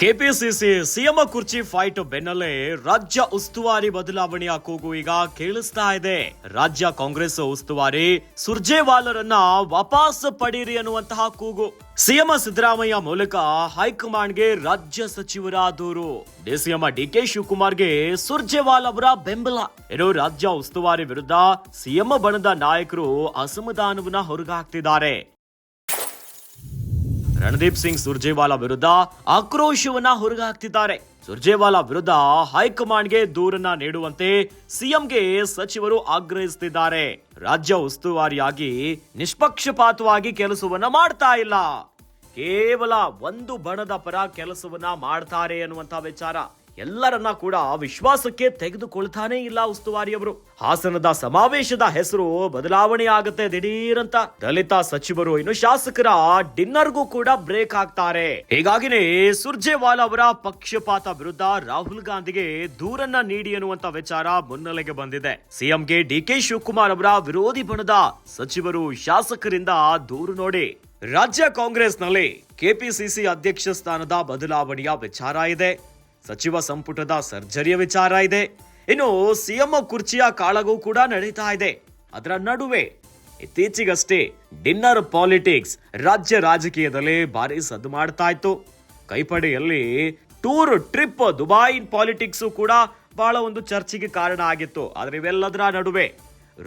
KPCC CM ಕುರ್ಚಿ fight ಬೆನ್ನಲ್ಲೇ ರಾಜ್ಯ ಉಸ್ತುವಾರಿ ಬದಲಾವಣೆಯ ಕೂಗು ಈಗ ಕೇಳಿಸ್ತಾ ಇದೆ. ರಾಜ್ಯ ಕಾಂಗ್ರೆಸ್ ಉಸ್ತುವಾರಿ ಸುರ್ಜೇವಾಲರನ್ನ ವಾಪಸ್ ಪಡೀರಿ ಅನ್ನುವಂತಹ ಕೂಗು. ಸಿಎಂ ಸಿದ್ದರಾಮಯ್ಯ ಮೂಲಕ ಹೈಕಮಾಂಡ್ಗೆ ರಾಜ್ಯ ಸಚಿವರ ದೂರು. ಡಿಸಿಎಂ ಡಿಕೆ ಶಿವಕುಮಾರ್ಗೆ ಸುರ್ಜೇವಾಲ್ ಅವರ ಬೆಂಬಲ. ಇನ್ನು ರಾಜ್ಯ ಉಸ್ತುವಾರಿ ವಿರುದ್ಧ ಸಿಎಂ ಬಣದ ನಾಯಕರು ಅಸಮಾಧಾನವನ್ನ ಹೊರಗಾಕ್ತಿದ್ದಾರೆ. ರಣದೀಪ್ ಸಿಂಗ್ ಸುರ್ಜೇವಾಲಾ ವಿರುದ್ಧ ಆಕ್ರೋಶವನ್ನ ಹೊರಗಾಕ್ತಿದ್ದಾರೆ ಸುರ್ಜೇವಾಲಾ ವಿರುದ್ಧ ಹೈಕಮಾಂಡ್ಗೆ ದೂರನ್ನ ನೀಡುವಂತೆ ಸಿಎಂಗೆ ಸಚಿವರು ಆಗ್ರಹಿಸುತ್ತಿದ್ದಾರೆ ರಾಜ್ಯ ಉಸ್ತುವಾರಿಯಾಗಿ ನಿಷ್ಪಕ್ಷಪಾತವಾಗಿ ಕೆಲಸವನ್ನ ಮಾಡ್ತಾ ಇಲ್ಲ. ಕೇವಲ ಒಂದು ಬಣದ ಪರ ಕೆಲಸವನ್ನ ಮಾಡ್ತಾರೆ ಅನ್ನುವಂತ ವಿಚಾರ. ಎಲ್ಲರನ್ನ ಕೂಡ ವಿಶ್ವಾಸಕ್ಕೆ ತೆಗೆದುಕೊಳ್ತಾನೆ ಇಲ್ಲ ಉಸ್ತುವಾರಿಯವರು. ಹಾಸನದ ಸಮಾವೇಶದ ಹೆಸರು ಬದಲಾವಣೆ ಆಗುತ್ತೆ ದಿಢೀರಂತ. ದಲಿತ ಸಚಿವರು ಇನ್ನು ಶಾಸಕರ ಡಿನ್ನರ್ಗೂ ಕೂಡ ಬ್ರೇಕ್ ಹಾಕ್ತಾರೆ. ಹೀಗಾಗಿನೇ ಸುರ್ಜೇವಾಲಾ ಅವರ ಪಕ್ಷಪಾತ ವಿರುದ್ಧ ರಾಹುಲ್ ಗಾಂಧಿಗೆ ದೂರನ್ನ ನೀಡಿ ಅನ್ನುವಂತ ವಿಚಾರ ಮುನ್ನೆಲೆಗೆ ಬಂದಿದೆ. ಸಿಎಂಗೆ ಡಿಕೆ ಶಿವಕುಮಾರ್ ಅವರ ವಿರೋಧಿ ಬಣದ ಸಚಿವರು ಶಾಸಕರಿಂದ ದೂರು ನೋಡಿ. ರಾಜ್ಯ ಕಾಂಗ್ರೆಸ್ನಲ್ಲಿ ಕೆಪಿಸಿಸಿ ಅಧ್ಯಕ್ಷ ಸ್ಥಾನದ ಬದಲಾವಣೆಯ ವಿಚಾರ ಇದೆ. ಸಚಿವ ಸಂಪುಟದ ಸರ್ಜರಿಯ ವಿಚಾರ ಇದೆ. ಇನ್ನು ಸಿಎಂ ಕುರ್ಚಿಯ ಕಾಳಗೂ ಕೂಡ ನಡೀತಾ ಇದೆ. ಅದರ ನಡುವೆ ಇತ್ತೀಚೆಗಷ್ಟೇ ಡಿನ್ನರ್ ಪಾಲಿಟಿಕ್ಸ್ ರಾಜ್ಯ ರಾಜಕೀಯದಲ್ಲಿ ಭಾರಿ ಸದ್ದು ಮಾಡ್ತಾ ಇತ್ತು. ಕೈಪಡೆಯಲ್ಲಿ ಟೂರ್ ಟ್ರಿಪ್ ದುಬೈ ಪಾಲಿಟಿಕ್ಸು ಕೂಡ ಬಹಳ ಒಂದು ಚರ್ಚೆಗೆ ಕಾರಣ ಆಗಿತ್ತು. ಆದರೆ ಇವೆಲ್ಲದರ ನಡುವೆ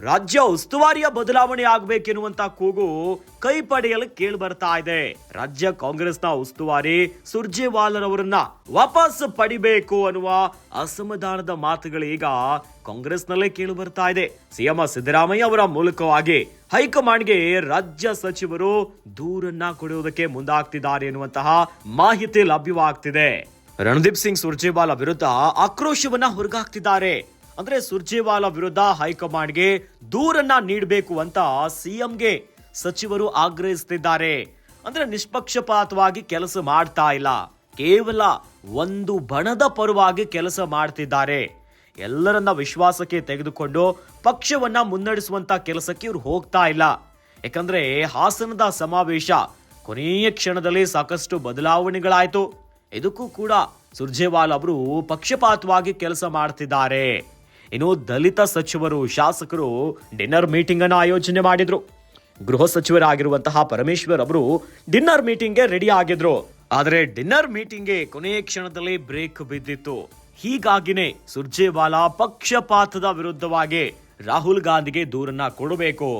ರಾಜ್ಯ ಉಸ್ತುವಾರಿಯ ಬದಲಾವಣೆ ಆಗಬೇಕೆನ್ನುವಂತ ಕೂಗು ಕೈ ಪಡೆಯಲು ಕೇಳಿ ಬರ್ತಾ ಇದೆ. ರಾಜ್ಯ ಕಾಂಗ್ರೆಸ್ನ ಉಸ್ತುವಾರಿ ಸುರ್ಜೇವಾಲರ್ ಅವರನ್ನ ವಾಪಸ್ ಪಡಿಬೇಕು ಅನ್ನುವ ಅಸಮಾಧಾನದ ಮಾತುಗಳು ಈಗ ಕಾಂಗ್ರೆಸ್ನಲ್ಲೇ ಕೇಳಿ ಬರ್ತಾ ಇದೆ. ಸಿಎಂ ಸಿದ್ದರಾಮಯ್ಯ ಅವರ ಮೂಲಕವಾಗಿ ಹೈಕಮಾಂಡ್ಗೆ ರಾಜ್ಯ ಸಚಿವರು ದೂರನ್ನ ಕೊಡುವುದಕ್ಕೆ ಮುಂದಾಗ್ತಿದ್ದಾರೆ ಎನ್ನುವಂತಹ ಮಾಹಿತಿ ಲಭ್ಯವಾಗ್ತಿದೆ. ರಣದೀಪ್ ಸಿಂಗ್ ಸುರ್ಜೇವಾಲ ವಿರುದ್ಧ ಆಕ್ರೋಶವನ್ನ ಹೊರಗಾಕ್ತಿದ್ದಾರೆ. ಅಂದ್ರೆ ಸುರ್ಜೇವಾಲಾ ವಿರುದ್ಧ ಹೈಕಮಾಂಡ್ಗೆ ದೂರನ್ನ ನೀಡಬೇಕು ಅಂತ ಸಿಎಂಗೆ ಸಚಿವರು ಆಗ್ರಹಿಸುತ್ತಿದ್ದಾರೆ ಅಂದ್ರೆ ನಿಷ್ಪಕ್ಷಪಾತವಾಗಿ ಕೆಲಸ ಮಾಡ್ತಾ ಇಲ್ಲ. ಕೇವಲ ಒಂದು ಬಣದ ಪರವಾಗಿ ಕೆಲಸ ಮಾಡ್ತಿದ್ದಾರೆ. ಎಲ್ಲರನ್ನ ವಿಶ್ವಾಸಕ್ಕೆ ತೆಗೆದುಕೊಂಡು ಪಕ್ಷವನ್ನ ಮುನ್ನಡೆಸುವಂತ ಕೆಲಸಕ್ಕೆ ಇವ್ರು ಹೋಗ್ತಾ ಇಲ್ಲ. ಯಾಕಂದ್ರೆ ಹಾಸನದ ಸಮಾವೇಶ, ಕೊನೆಯ ಕ್ಷಣದಲ್ಲಿ ಸಾಕಷ್ಟು ಬದಲಾವಣೆಗಳಾಯಿತು. ಇದಕ್ಕೂ ಕೂಡ ಸುರ್ಜೇವಾಲ್ ಅವರು ಪಕ್ಷಪಾತವಾಗಿ ಕೆಲಸ ಮಾಡ್ತಿದ್ದಾರೆ. ಇನ್ನು ದಲಿತ ಸಚಿವರು, ಶಾಸಕರು ಡಿನ್ನರ್ ಮೀಟಿಂಗ್ ಅನ್ನು ಆಯೋಜನೆ ಮಾಡಿದ್ರು. ಗೃಹ ಸಚಿವರಾಗಿರುವಂತಹ ಪರಮೇಶ್ವರ್ ಅವರು ಡಿನ್ನರ್ ಮೀಟಿಂಗ್ಗೆ ರೆಡಿ ಆಗಿದ್ರು. ಆದರೆ ಡಿನ್ನರ್ ಮೀಟಿಂಗ್ಗೆ ಕೊನೆಯ ಕ್ಷಣದಲ್ಲಿ ಬ್ರೇಕ್ ಬಿದ್ದಿತ್ತು. ಹೀಗಾಗಿನೇ ಸುರ್ಜೇವಾಲಾ ಪಕ್ಷಪಾತದ ವಿರುದ್ಧವಾಗಿ ರಾಹುಲ್ ಗಾಂಧಿಗೆ ದೂರನ್ನ ಕೊಡಬೇಕು.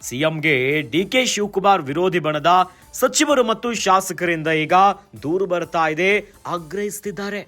ಸಿಎಂಗೆ ಡಿಕೆ ಶಿವಕುಮಾರ್ ವಿರೋಧಿ ಬಣದ ಸಚಿವರು ಮತ್ತು ಶಾಸಕರಿಂದ ಈಗ ದೂರು ಬರ್ತಾ ಇದೆ ಆಗ್ರಹಿಸುತ್ತಿದ್ದಾರೆ